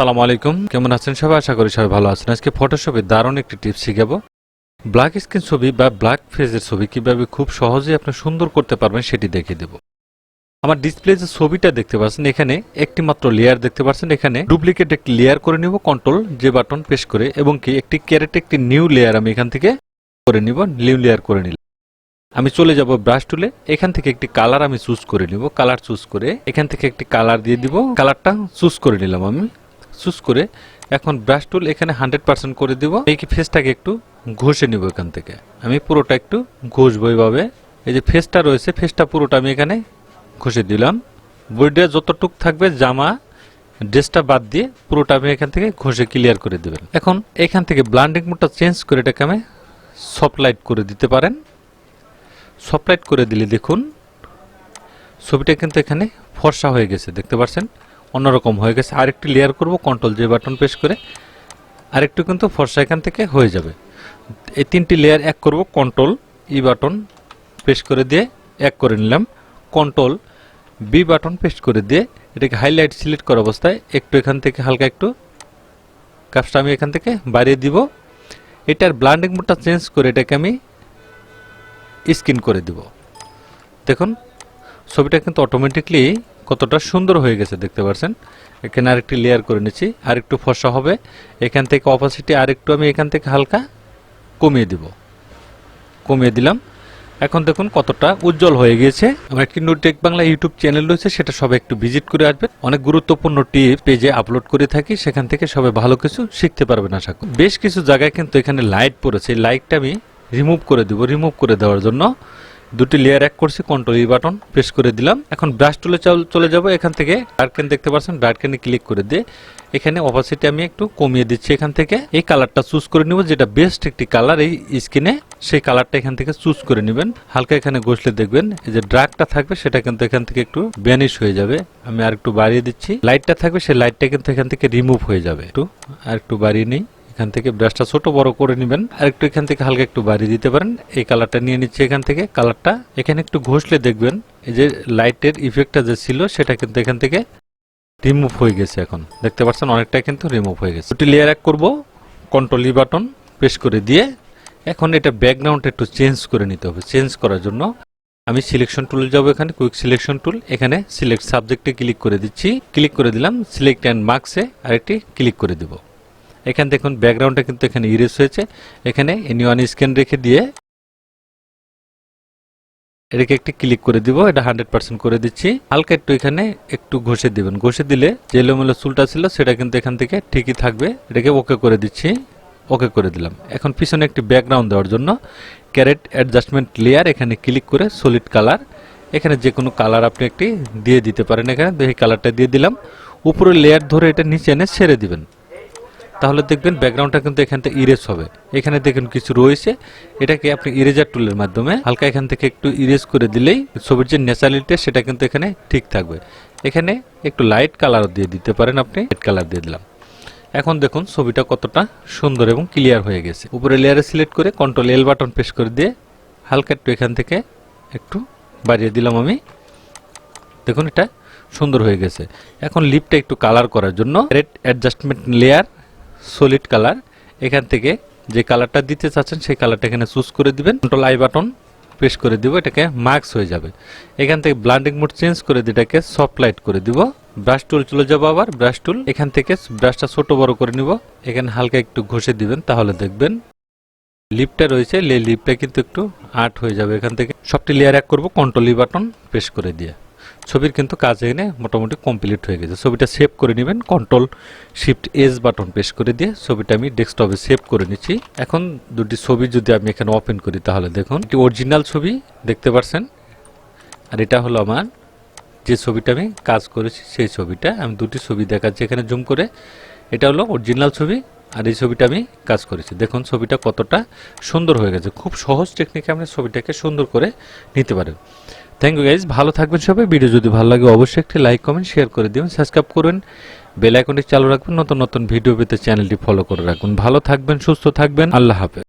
সালামু আলাইকুম। কেমন আছেন সবাই? আশা করি সবাই ভালো আছেন। আজকে ফটোশপে দারুণ একটি টিপস শিখাবো। ব্ল্যাক স্ক্রিন ছবি বা ব্ল্যাক ফেজের ছবি কীভাবে খুব সহজেই আপনি সুন্দর করতে পারবেন সেটি দেখিয়ে দেব। আমার ডিসপ্লে যে ছবিটা দেখতে পাচ্ছেন, এখানে একটি মাত্র লেয়ার দেখতে পাচ্ছেন। এখানে ডুপ্লিকেট একটি লেয়ার করে নিব কন্ট্রোল যে বাটন প্রেস করে, এবং কি একটি ক্যারেট একটি নিউ লেয়ার আমি এখান থেকে করে নিব নিউ লেয়ার করে নিলাম। আমি চলে যাব ব্রাশ টুলে এখান থেকে একটি কালার আমি চুজ করে নিব। কালার চুজ করে এখান থেকে একটি কালার দিয়ে দিব। কালারটা চুজ করে নিলাম আমি। চুজ করে এখন ব্রাশ টুল এখানে হান্ড্রেড পার্সেন্ট করে দিব। এই ফেসটাকে একটু ঘষে নিব এখান থেকে। আমি পুরোটা একটু ঘষবো এইভাবে। এই যে ফেসটা রয়েছে ফেসটা পুরোটা আমি এখানে ঘষে দিলাম। বইটা যতটুক থাকবে, জামা ড্রেসটা বাদ দিয়ে পুরোটা আমি এখান থেকে ঘষে ক্লিয়ার করে দেবেন। এখন এখান থেকে ব্লান্ডিং মোডটা চেঞ্জ করে এটাকে আমি সফট করে দিতে পারেন। সফট করে দিলে দেখুন, ছবিটা কিন্তু এখানে ফর্সা হয়ে গেছে, দেখতে পাচ্ছেন অন্যরকম হয়ে গেছে। আরেকটি লেয়ার করব কন্ট্রোল যে বাটন প্রেস করে। আরেকটু কিন্তু ফর্সা এখান থেকে হয়ে যাবে। এই তিনটি লেয়ার এক করব কন্ট্রোল ই বাটন প্রেস করে দিয়ে এক করে নিলাম। কন্ট্রোল বি বাটন প্রেস করে দিয়ে এটাকে হাইলাইট সিলেক্ট করা অবস্থায় একটু এখান থেকে হালকা একটু কাজটা আমি এখান থেকে বাড়িয়ে দিব। এটার ব্লান্ডিং মোডটা চেঞ্জ করে এটাকে আমি স্ক্রিন করে দিব। দেখুন, ছবিটা কিন্তু অটোমেটিকলি কতটা সুন্দর হয়ে গেছে দেখতে পাচ্ছেন এখানে আরেকটি লেয়ার করে নিচ্ছি, আরেকটু ফসা হবে। এখান থেকে অপাসিটি আরেকটু আমি এখান থেকে হালকা কমিয়ে দিব। কমিয়ে দিলাম। এখন দেখুন কতটা উজ্জ্বল হয়ে গিয়েছে। আমার একটি টেক বাংলা ইউটিউব চ্যানেল রয়েছে, সেটা সবাই একটু ভিজিট করে আসবেন। অনেক গুরুত্বপূর্ণ টিপ পেজে আপলোড করে থাকি, সেখান থেকে সবাই ভালো কিছু শিখতে পারবেন আশা করি। বেশ কিছু জায়গায় কিন্তু এখানে লাইট পড়েছে। লাইটটা আমি রিমুভ করে দিব রিমুভ করে দেওয়ার জন্য। দুটি লেয়ার এক করছি কন্ট্রোল ই বাটন প্রেস করে দিলাম। এখন ব্রাশ টুলে চলে যাব, এখান থেকে ডার্কেন দেখতে পাচ্ছেন ডার্কেনে ক্লিক করে দিয়ে এখানে অপাসিটি আমি একটু কমিয়ে দিচ্ছি এখান থেকে। এই কালারটা চুজ করে নিব, যেটা বেস্ট একটি কালার এই স্কিনে সেই কালারটা এখান থেকে চুজ করে নেবেন। হালকা এখানে ঘষলে দেখবেন, এই যে ড্রাগটা থাকবে, সেটা কিন্তু এখান থেকে একটু ব্যানিশ হয়ে যাবে। আমি আর একটু বাড়িয়ে দিচ্ছি। লাইটটা থাকবে, সেই লাইটটা কিন্তু এখান থেকে রিমুভ হয়ে যাবে। একটু আর একটু বাড়িয়ে নেই। এখান থেকে ব্রাশটা ছোট, বড় করে নেবেন। আর একটু এখান থেকে হালকা একটু বাড়িয়ে দিতে পারেন। এই কালারটা নিয়ে নিচ্ছে এখান থেকে। কালারটা এখানে একটু ঘষলে দেখবেন, এই যে লাইটের ইফেক্টটা যে ছিল, সেটা কিন্তু এখান থেকে রিমুভ হয়ে গেছে এখন। দেখতে পাচ্ছেন অনেকটা কিন্তু রিমুভ হয়ে গেছে। দুটি লেয়ার এক করব কন্ট্রোল ই বাটন প্রেস করে দিয়ে, এখন এটা ব্যাকগ্রাউন্ড একটু চেঞ্জ করে নিতে হবে। চেঞ্জ করার জন্য আমি সিলেকশন টুলে যাব এখানে কুইক সিলেকশন টুল এখানে সিলেক্ট সাবজেক্টে ক্লিক করে দিচ্ছি। ক্লিক করে দিলাম সিলেক্ট অ্যান্ড মার্কসে আরেকটি ক্লিক করে দিব। এখানে দেখুন ব্যাকগ্রাউন্ডটা কিন্তু এখানে ইরেজ হয়েছে। এখানে এনি ওয়ান স্ক্যান রেখে দিয়ে এটাকে একটি ক্লিক করে দিব, এটা হান্ড্রেড পার্সেন্ট করে দিচ্ছি। হালকা একটু এখানে একটু ঘষে দিবেন। ঘষে দিলে যে এলোমেলো চুলটা ছিল সেটা কিন্তু এখান থেকে ঠিকই থাকবে। এটাকে ওকে করে দিচ্ছি। ওকে করে দিলাম। এখন পিছনে একটি ব্যাকগ্রাউন্ড দেওয়ার জন্য ক্যারেট অ্যাডজাস্টমেন্ট লেয়ার এখানে ক্লিক করে সলিড কালার এখানে যে কোনো কালার আপনি একটি দিয়ে দিতে পারেন এখানে। এই কালারটা দিয়ে দিলাম। উপরে লেয়ার ধরে এটা নিচে এনে ছেড়ে দিবেন। তাহলে দেখবেন ব্যাকগ্রাউন্ডটা কিন্তু এখান থেকে ইরেজ হবে। এখানে দেখুন কিছু রয়েছে। এটাকে আপনি ইরেজার টুলের মাধ্যমে হালকা এখান থেকে একটু ইরেজ করে দিলেই ছবির যে ন্যাচারালিটি সেটা কিন্তু এখানে ঠিক থাকবে। এখানে একটু লাইট কালার দিয়ে দিতে পারেন আপনি। লাইট কালার দিয়ে দিলাম। এখন দেখুন ছবিটা কতটা সুন্দর এবং ক্লিয়ার হয়ে গেছে। উপরে লেয়ারে সিলেক্ট করে কন্ট্রোল এল বাটন প্রেস করে দিয়ে হালকা একটু এখান থেকে একটু বাড়িয়ে দিলাম আমি। দেখুন এটা সুন্দর হয়ে গেছে। এখন লিপটা একটু কালার করার জন্য red adjustment layer solid colour এখান থেকে যে কালারটা দিতে চাচ্ছেন, সেই কালারটা এখানে চুজ করে দিবেন। কন্ট্রোল আই বাটন প্রেস করে দিব, এটাকে মার্কস হয়ে যাবে। এখান থেকে ব্লান্ডিং মোড চেঞ্জ করে দিয়ে এটাকে সফট লাইট করে দিব। ব্রাশ টুল চলে যাব আবার ব্রাশ টুল এখান থেকে ব্রাশটা ছোট বড় করে নিব। এখানে হালকা একটু ঘষে দিবেন, তাহলে দেখবেন লিপটা রয়েছে। লে লিপটা কিন্তু একটু আর্ট হয়ে যাবে এখান থেকে। সবটি লেয়ার এক করব কন্ট্রোল ই বাটন প্রেস করে দিয়ে। ছবির কিন্তু কাজ এনে মোটামুটি কমপ্লিট হয়ে গেছে। ছবিটা সেভ করে নেবেন control shift S button press করে দিয়ে ছবিটা আমি ডেস্কটপে সেভ করে নিচ্ছি। এখন দুটি ছবি যদি আমি এখানে ওপেন করি তাহলে দেখুন এটি অরিজিনাল ছবি দেখতে পাচ্ছেন আর এটা হলো আমার যে ছবিটা আমি কাজ করেছি সেই ছবিটা। আমি দুটি ছবি দেখাচ্ছি এখানে জুম করে। এটা হলো অরিজিনাল ছবি, আর এই ছবিটা আমি কাজ করেছি। দেখুন ছবিটা কতটা সুন্দর হয়ে গেছে। খুব সহজ টেকনিকে আপনি ছবিটাকে সুন্দর করে নিতে পারেন। থ্যাংক ইউ গাইজ ভালো থাকবেন সবাই। ভিডিও যদি ভালো লাগে, অবশ্যই একটি লাইক কমেন্ট শেয়ার করে দিবেন সাবস্ক্রাইব করবেন। বেল আইকনটি চালু রাখবেন, নতুন নতুন ভিডিও পেতে চ্যানেলটি ফলো করে রাখুন ভালো থাকবেন, সুস্থ থাকবেন, আল্লাহ হাফেজ।